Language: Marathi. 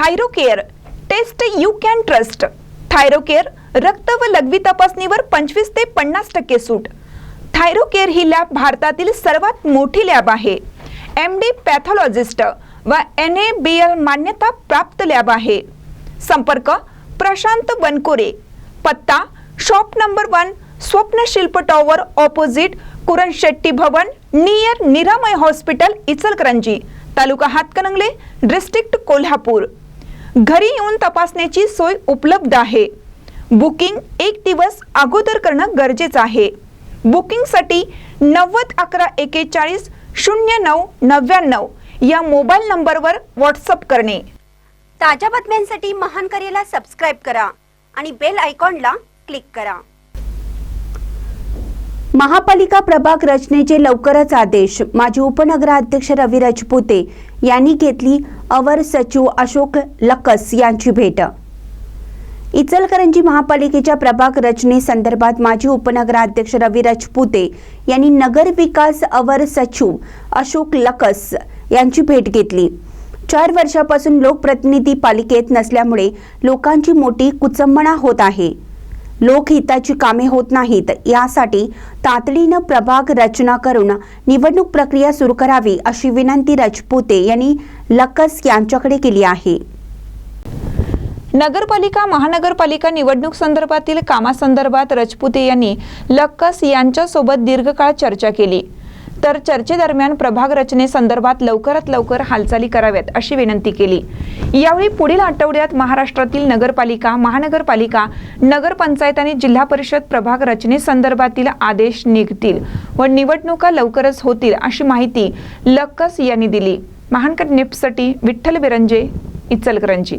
Thyrocare test you can trust. Thyrocare रक्त व लघवी तपासणीवर पंचवीस ते पन्नास टक्के सूट. थायरोकेअर ही लॅब भारतातील सर्वात मोठी लॅब आहे. एम डी पॅथॉलॉजिस्ट व एन ए बी एल मान्यता प्राप्त लॅब आहे. संपर्क प्रशांत बनकोरे. पत्ता shop number one Swapnashilp tower opposite Kuranshetti Bhavan near Niramay hospital Ichalkaranji. Taluka Hatkanangale district Kolhapur. घरी येऊन तपासण्याची सोय उपलब्ध आहे. बुकिंग एक दिवस अगोदर करणं गरजेचं आहे. बुकिंगसाठी नव्वद अकरा एकेचाळीस शून्य नऊ नव्याण्णव या मोबाईल नंबरवर व्हॉट्सअप करणे. ताज्या बातम्यांसाठी महान करेला सबस्क्राईब करा आणि बेल आयकॉनला क्लिक करा. महापालिका प्रभाग रचनेचे लवकरच आदेश. माजी उपनगराध्यक्ष रवी राजपुते यांनी घेतली अवर सचिव अशोक लकस यांची भेट. इचलकरंजी महापालिकेच्या प्रभाग रचनेसंदर्भात माजी उपनगराध्यक्ष रवी राजपुते यांनी नगर विकास अवर सचिव अशोक लकस यांची भेट घेतली. चार वर्षापासून लोकप्रतिनिधी पालिकेत नसल्यामुळे लोकांची मोठी कुचंबणा होत आहे. लोकहिताची कामे होत नाहीत. यासाठी तातडीनं प्रभाग रचना करून निवडणूक प्रक्रिया सुरू करावी अशी विनंती राजपुते यांनी लक्कस यांच्याकडे केली आहे. नगरपालिका महानगरपालिका निवडणूक संदर्भातील कामासंदर्भात रजपुते यांनी लक्कस यांच्यासोबत दीर्घकाळ चर्चा केली. तर चर्चेदरम्यान प्रभाग रचनेसंदर्भात लवकरात लवकर हालचाली कराव्यात अशी विनंती केली. यावेळी पुढील आठवड्यात महाराष्ट्रातील नगरपालिका महानगरपालिका नगरपंचायत आणि जिल्हा परिषद प्रभाग रचनेसंदर्भातील आदेश निघतील व निवडणुका लवकरच होतील अशी माहिती लक्कस यांनी दिली. महानकर निप्ससाठी विठ्ठल बिरंजे इचलकरंजी.